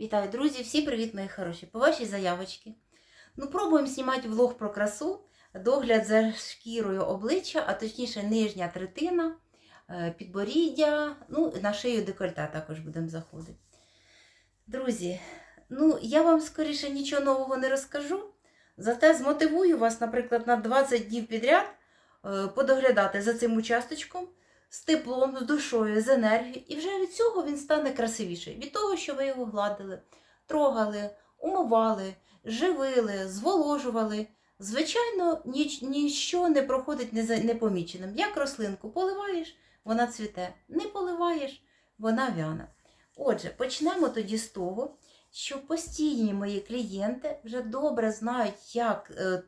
Вітаю, друзі! Всі привіт, мої хороші! По вашій заявочці. Ну, пробуємо знімати влог про красу, догляд за шкірою обличчя, а точніше нижня третина, е, підборіддя, ну, на шию декольта також будемо заходити. Друзі, ну, я вам скоріше нічого нового не розкажу. Зате змотивую вас, наприклад, на 20 днів підряд е, подоглядати за цим участочком з теплом, з душою, з енергією. І вже від цього він стане красивіший. Від того, що ви його гладили, трогали, умивали, живили, зволожували. Звичайно, ніч, ніщо не проходить непоміченим. Як рослинку поливаєш, вона цвіте. Не поливаєш, вона вяне. Отже, почнемо тоді з того, що постійні мої клієнти вже добре знають, як е,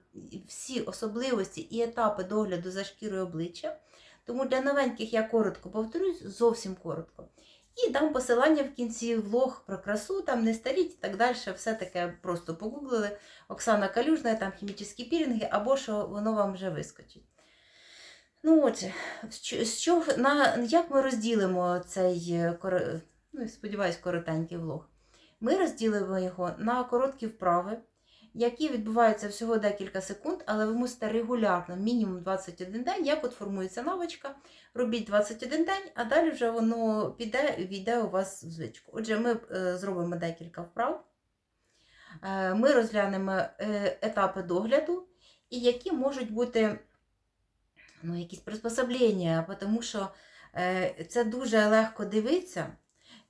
всі особливості і етапи догляду за шкірою обличчя. Тому для новеньких я коротко повторюсь, зовсім коротко. І дам посилання в кінці влог про красу, там не старіть і так далі. Все таке просто погуглили. Оксана Калюжна, там хімічні пілінги, або що воно вам вже вискочить. Ну, отже, чого, на, як ми розділимо цей, е, ну, сподіваюсь, коротенький влог? Ми розділимо його на короткі вправи, які відбуваються всього декілька секунд, але ви мусите регулярно, мінімум 21 день, як от формується навичка, робіть 21 день, а далі вже воно піде і війде у вас в звичку. Отже, ми е, зробимо декілька вправ. Е, Ми розглянемо е, етапи догляду і які можуть бути ну, якісь приспособлення, тому що це дуже легко дивитися.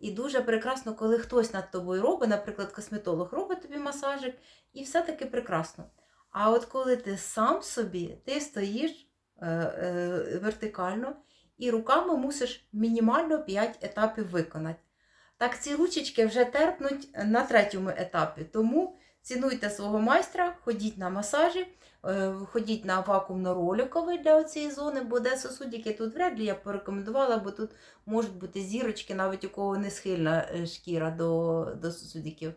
І дуже прекрасно, коли хтось над тобою робить, наприклад, косметолог робить тобі масажик, і все-таки прекрасно. А от коли ти сам собі, ти стоїш е, е, вертикально і руками мусиш мінімально 5 етапів виконати. Так ці ручечки вже терпнуть на третьому етапі. Тому цінуйте свого майстра, ходіть на масажі, е, ходіть на вакуумно-роликовий для цієї зони, бо де сосудики тут вряд ли я б порекомендувала, бо тут можуть бути зірочки, навіть у кого не схильна е, шкіра до, до сосудиків.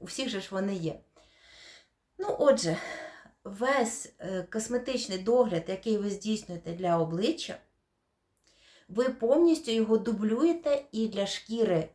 У всіх же ж вони є. Ну, отже, весь е, косметичний догляд, який ви здійснюєте для обличчя, ви повністю його дублюєте і для шкіри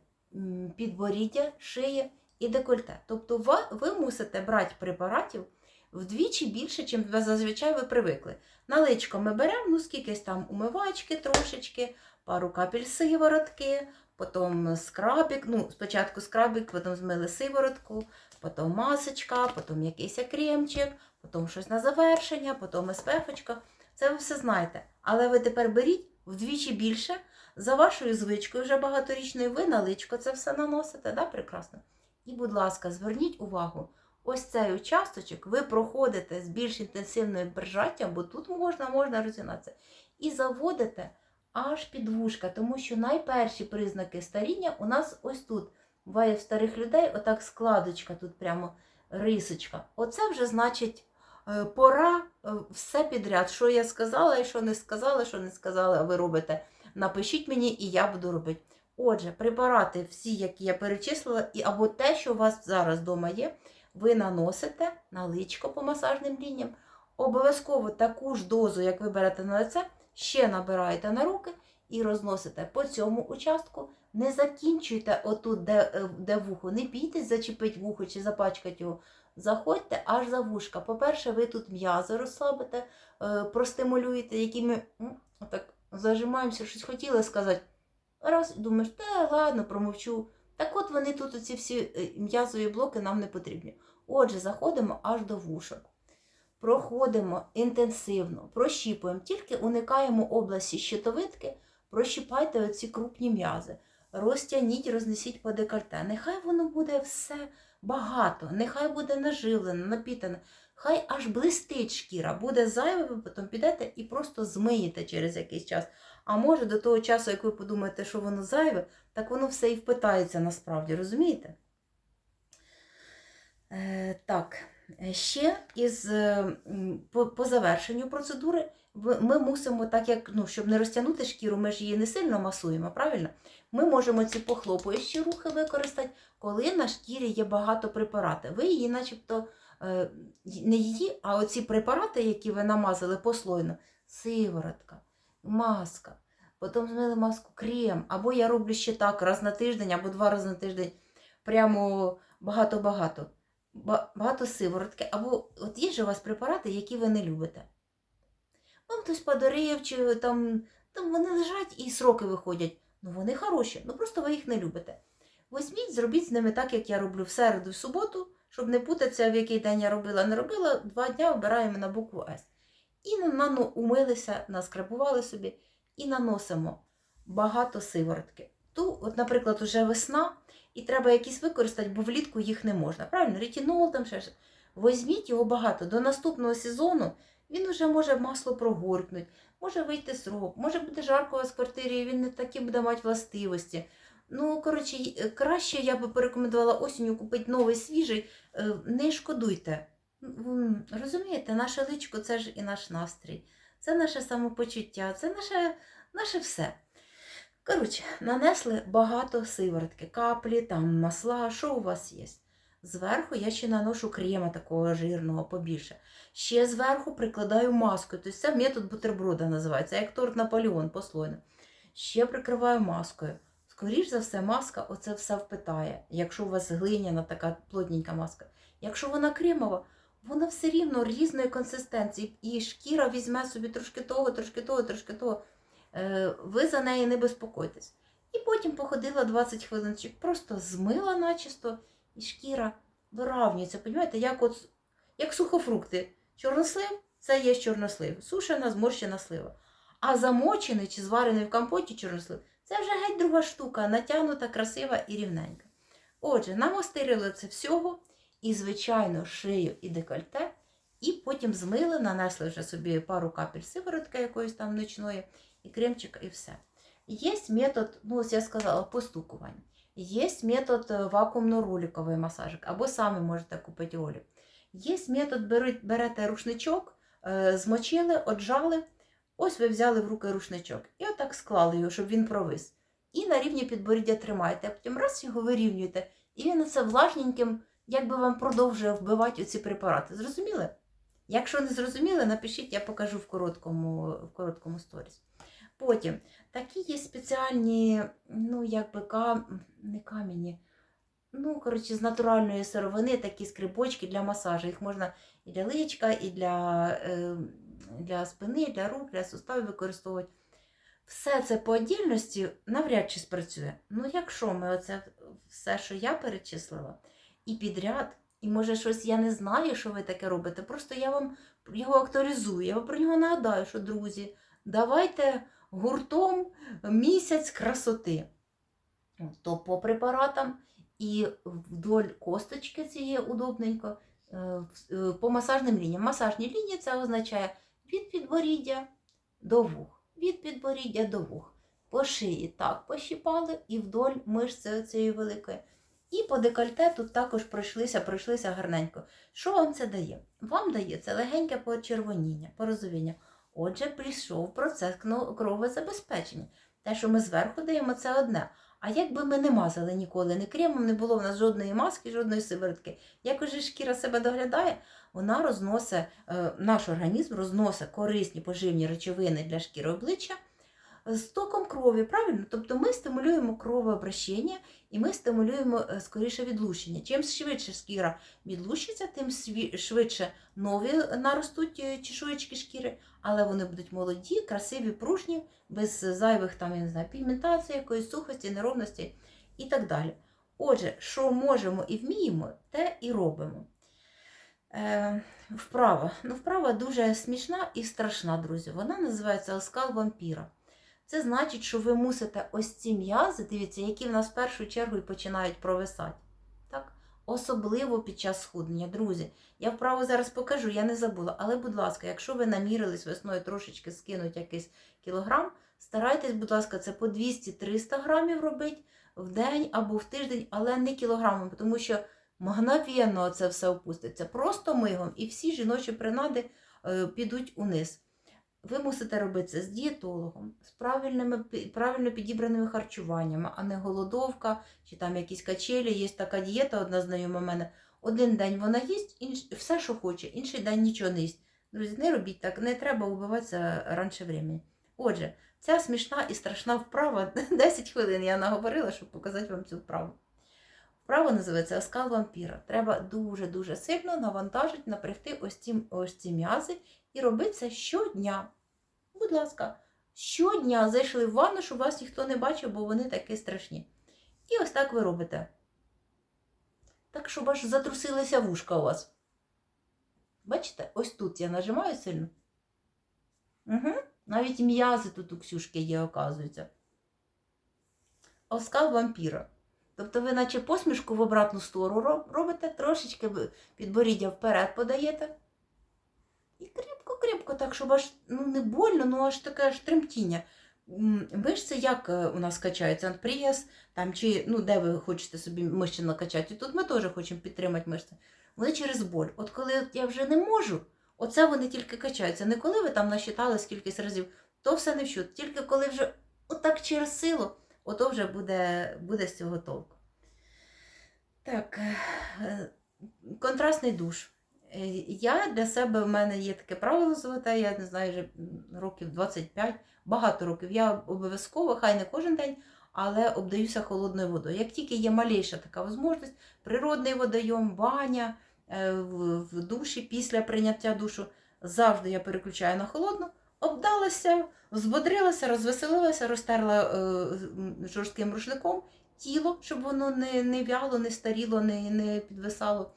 підборіддя, шиї і декольте. Тобто ва- ви мусите брати препаратів вдвічі більше, чим зазвичай ви привикли. На личко ми беремо, ну скількись там умивачки трошечки, пару капель сиворотки, потім скрабик, ну спочатку скрабик, потім змили сиворотку, потім масочка, потім якийсь кремчик, потім щось на завершення, потім СПФ-очка. Це ви все знаєте. Але ви тепер беріть вдвічі більше. За вашою звичкою, вже багаторічною, ви на личко це все наносите, да? прекрасно. І, будь ласка, зверніть увагу, ось цей участочок ви проходите з більш інтенсивним прижаттям, бо тут можна, можна розігнатися, і заводите аж під вушка, тому що найперші признаки старіння у нас ось тут. Буває в старих людей отак складочка, тут прямо рисочка. Оце вже значить е, пора е, все підряд. Що я сказала і що не сказала, що не сказала, ви робите. Напишіть мені, і я буду робити. Отже, препарати, всі, які я перечислила, і або те, що у вас зараз вдома є, ви наносите на личко по масажним лініям. Обов'язково таку ж дозу, як ви берете на лице, ще набираєте на руки і розносите по цьому участку. Не закінчуйте отут, де, е, де вухо, не бійтесь зачепити вухо чи запачкати його. Заходьте аж за вушка. По-перше, ви тут м'язи розслабите, е, простимулюєте, які ми м, зажимаємося, щось хотіли сказати. Раз і думаєш, та ладно, промовчу. Так от вони тут, оці всі е, м'язові блоки нам не потрібні. Отже, заходимо аж до вушок. Проходимо інтенсивно, прощіпуємо, тільки уникаємо області щитовидки, прощіпайте оці крупні м'язи, розтягніть, рознесіть по декольте. Нехай воно буде все багато, нехай буде наживлено, напітане, хай аж блистить шкіра, буде зайве, ви потім підете і просто змиєте через якийсь час. А може до того часу, як ви подумаєте, що воно зайве, так воно все і впитається насправді, розумієте? Е, так, е, ще із, е, по, по завершенню процедури ми мусимо, так як, ну, щоб не розтягнути шкіру, ми ж її не сильно масуємо, правильно? Ми можемо ці похлопуючі рухи використати, коли на шкірі є багато препаратів. Ви її, начебто, не її, а оці препарати, які ви намазали послойно, сиворотка, маска, потім змили маску крем, або я роблю ще так раз на тиждень, або два рази на тиждень прямо багато-багато. Ба- Багато сиворотки. Або от є ж у вас препарати, які ви не любите. Вам хтось подарив, чи там, там вони лежать і сроки виходять. Ну вони хороші, ну просто ви їх не любите. Візьміть, зробіть з ними так, як я роблю в середу, в суботу, щоб не путатися, в який день я робила, не робила, два дня обираємо на букву С. І на- нано- умилися, наскрабували собі і наносимо багато сиворотки. Ту, от, наприклад, уже весна, і треба якісь використати, бо влітку їх не можна. Правильно, ретинол там ще. Візьміть його багато. До наступного сезону він вже може масло прогоркнути, може вийти срок, може буде жарко у вас в квартирі, і він не такі буде мати властивості. Ну, коротше, е, краще я би порекомендувала осінню купити новий свіжий, е, не шкодуйте. Розумієте, наше личко це ж і наш настрій, це наше самопочуття, це наше, наше все. Коротше, нанесли багато сиворотки, каплі, там масла, що у вас є. Зверху я ще наношу крема такого жирного побільше. Ще зверху прикладаю маску. Тобто це метод бутерброда називається, як торт Наполеон послойно. Ще прикриваю маскою. Скоріш за все, маска оце все впитає, якщо у вас глиняна така плотненька маска. Якщо вона кремова, вона все рівно різної консистенції. І шкіра візьме собі трошки того, трошки того, трошки того. Е, Ви за неї не безпокойтесь. І потім походила 20 хвилиночок, просто змила начисто, і шкіра виравнюється. Понімаєте, як, от, як сухофрукти. Чорнослив це є чорнослив, сушена, зморщена слива. А замочений чи зварений в компоті чорнослив це вже геть друга штука, натягнута, красива і рівненька. Отже, намастирили це всього, і, звичайно, шию і декольте, і потім змили, нанесли вже собі пару капель сиворотки якоїсь там ночної, і кремчика, і все. Є метод, ну ось я сказала, постукування. Є метод е, вакуумно-роликовий масажик, або самі можете купити ролик. Є метод, берете рушничок, е, змочили, отжали, ось ви взяли в руки рушничок і отак склали його, щоб він провис. І на рівні підборіддя тримаєте, а потім раз його вирівнюєте, і він оце влажненьким, якби вам продовжує вбивати оці препарати. Зрозуміли? Якщо не зрозуміли, напишіть, я покажу в короткому, в короткому сторіс. Потім такі є спеціальні, ну, якби кам... не камені, ну, коротше, з натуральної сировини такі скрибочки для масажу. Їх можна і для личка, і для, е, для спини, для рук, для суставів використовувати. Все це по отдільності навряд чи спрацює. Ну, якщо ми оце все, що я перечислила, і підряд, і може щось я не знаю, що ви таке робите, просто я вам його акторизую, я вам про нього нагадаю, що, друзі, давайте гуртом місяць красоти. То по препаратам і вдоль косточки цієї удобненько, е, е, по масажним лініям. Масажні лінії це означає від підборіддя до вух, від підборіддя до вух. По шиї так пощіпали і вдоль мишці цієї великої. І по декольте тут також пройшлися, пройшлися гарненько. Що вам це дає? Вам дає це легеньке почервоніння, порозуміння. Отже, прийшов процес кровозабезпечення. Те, що ми зверху даємо, це одне. А якби ми не мазали ніколи не кремом, не було в нас жодної маски, жодної сиворотки. Як уже шкіра себе доглядає, вона розносить, е, наш організм розносить корисні поживні речовини для шкіри обличчя з током крові, правильно? Тобто ми стимулюємо кровообращення і ми стимулюємо е, скоріше відлущення. Чим швидше шкіра відлущиться, тим швидше нові наростуть е, чешуєчки шкіри, але вони будуть молоді, красиві, пружні, без зайвих там, я не знаю, пігментації, якоїсь сухості, неровності і так далі. Отже, що можемо і вміємо, те і робимо. Е, вправа. Ну, вправа дуже смішна і страшна, друзі. Вона називається оскал вампіра. Це значить, що ви мусите ось ці м'язи, дивіться, які в нас в першу чергу і починають провисати. Так? Особливо під час схуднення. Друзі, я вправо зараз покажу, я не забула. Але, будь ласка, якщо ви намірились весною трошечки скинути якийсь кілограм, старайтесь, будь ласка, це по 200-300 грамів робити в день або в тиждень, але не кілограмом, тому що мгновенно це все опуститься. Просто мигом, і всі жіночі принади е, підуть униз. Ви мусите робити це з дієтологом, з правильними, правильно підібраними харчуваннями, а не голодовка чи там якісь качелі. Є така дієта, одна знайома в мене. Один день вона їсть, інш... все, що хоче, інший день нічого не їсть. Друзі, не робіть так, не треба вбиватися раніше времени. Отже, ця смішна і страшна вправа. 10 хвилин я наговорила, щоб показати вам цю вправу. Вправо називається оскал вампіра. Треба дуже-дуже сильно навантажити, напрягти ось ці, ось ці м'язи і робити це щодня. Будь ласка, щодня зайшли в ванну, щоб вас ніхто не бачив, бо вони такі страшні. І ось так ви робите. Так, щоб аж затрусилися вушка у вас. Бачите, ось тут я нажимаю сильно. Угу. Навіть м'язи тут у Ксюшки є, оказується. Оскал вампіра. Тобто ви наче посмішку в обратну сторону робите, трошечки підборіддя вперед подаєте. І крепко-крепко, так, щоб аж ну, не больно, ну аж таке аж тремтіння. Мишці як е, у нас качаються? Прес, там, чи ну, де ви хочете собі мишці накачати. І тут ми теж хочемо підтримати мишці. Вони через боль. От коли я вже не можу, оце вони тільки качаються. Не коли ви там насчитали скількись разів, то все не вщут. Тільки коли вже отак через силу, ото вже буде, буде з цього толку. Так, е, контрастний душ. Я для себе в мене є таке правило золоте, я не знаю, вже років 25, багато років. Я обов'язково, хай не кожен день, але обдаюся холодною водою. Як тільки є малейша така можливість, природний водойом, баня е, в, в душі після прийняття душу, завжди я переключаю на холодну, обдалася, взбодрилася, розвеселилася, розтерла е, жорстким рушником тіло, щоб воно не, не вяло, не старіло, не, не підвисало.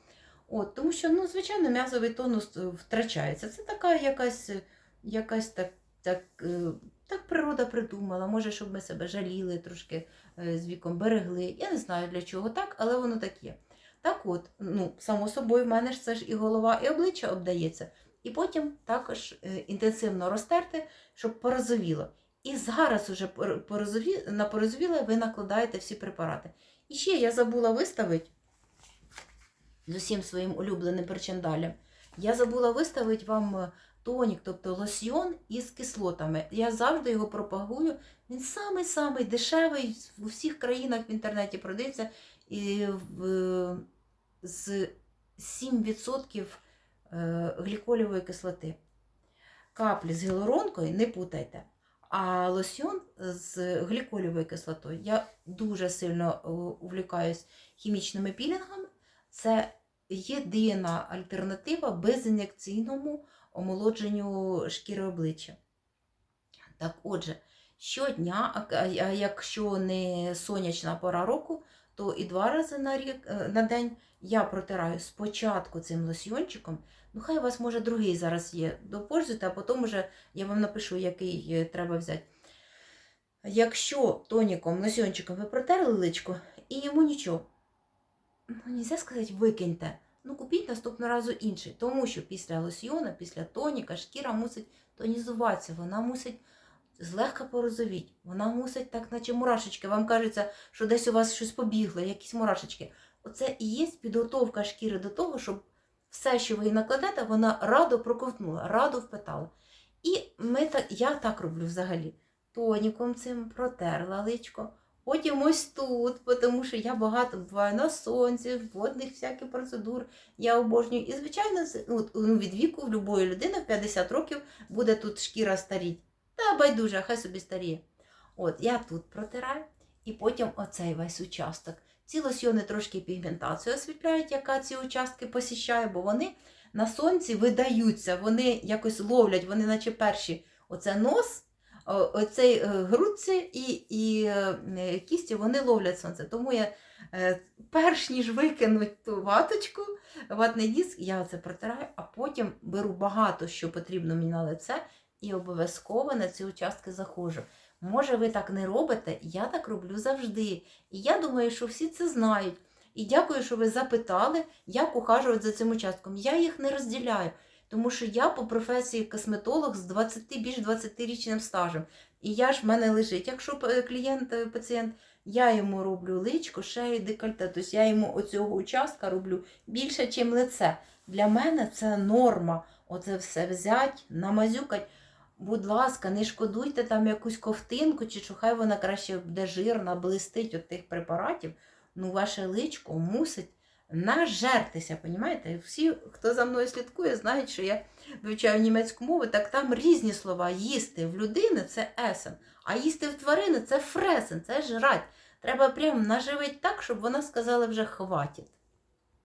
От, тому що, ну, звичайно, м'язовий тонус е, втрачається. Це така якась, е, якась так, так, е, так природа придумала. Може, щоб ми себе жаліли, трошки з віком берегли. Я не знаю для чого так, але воно так є. Так от, ну, само собою, в мене ж це ж і голова, і обличчя обдається. І потім також інтенсивно розтерти, щоб порозовіло. І зараз уже на порозовіле ви накладаєте всі препарати. І ще я забула виставити з усім своїм улюбленим причандалем. Я забула виставити вам е, тонік, тобто лосьйон із кислотами. Я завжди його пропагую. Він самий-самий дешевий, в усіх країнах в інтернеті продається і в, з 7% е, гліколівої кислоти. Каплі з гіалуронкою не путайте. А лосьйон з гліколівою кислотою. Я дуже сильно е, увлікаюсь хімічними пілінгами. Це єдина альтернатива безін'єкційному омолодженню шкіри обличчя. Так, отже, щодня, якщо не сонячна пора року, то і два рази на, рік, е, на день я протираю спочатку цим лосьйончиком. Ну, хай у вас, може, другий зараз є, допользуйте, а потім вже я вам напишу, який е, треба взяти. Якщо тоніком, лосьйончиком ви протерли личко, і йому нічого, ну, нельзя сказати, викиньте. Ну, купіть наступного разу інший. Тому що після лосьйона, після тоніка, шкіра мусить тонізуватися, вона мусить злегка порозовіть, вона мусить так, наче мурашечки. Вам кажеться, що десь у вас щось побігло, якісь мурашечки. Оце і є підготовка шкіри до того, щоб все, що ви їй накладете, вона радо проковтнула, радо впитала. І ми так, я так роблю взагалі. Тоніком цим протерла личко. Потім ось тут, тому що я багато буваю на сонці, водних всяких процедур. Я обожнюю. І, звичайно, ну, ну, від віку в будь-якої людини в 50 років буде тут шкіра старіть. Та байдуже, хай собі старіє. От, я тут протираю, і потім оцей весь участок. Ці лосьйони трошки пігментацію освітляють, яка ці участки посіщає, бо вони на сонці видаються, вони якось ловлять, вони наче перші. Оце нос, оцей е, грудці і, і е, кісті, вони ловлять сонце. Тому я е, перш ніж викинуть ту ваточку, ватний диск, я це протираю, а потім беру багато, що потрібно мені на лице, і обов'язково на ці участки заходжу. Може, ви так не робите, я так роблю завжди. І я думаю, що всі це знають. І дякую, що ви запитали, як ухажувати за цим участком. Я їх не розділяю, тому що я по професії косметолог з 20 більш 20-річним стажем. І я ж в мене лежить, якщо клієнт, е, пацієнт, я йому роблю личко, шею, декольте. Тобто я йому оцього участка роблю більше, ніж лице. Для мене це норма. Оце все взять, намазюкать. Будь ласка, не шкодуйте там якусь ковтинку, чи що хай вона краще буде жирна, блистить від тих препаратів. Ну, ваше личко мусить нажертися, понімаєте? Всі, хто за мною слідкує, знають, що я вивчаю німецьку мову, так там різні слова. Їсти в людини це есен, а їсти в тварини це фресен, це жрать. Треба прям наживити так, щоб вона сказала вже хватить.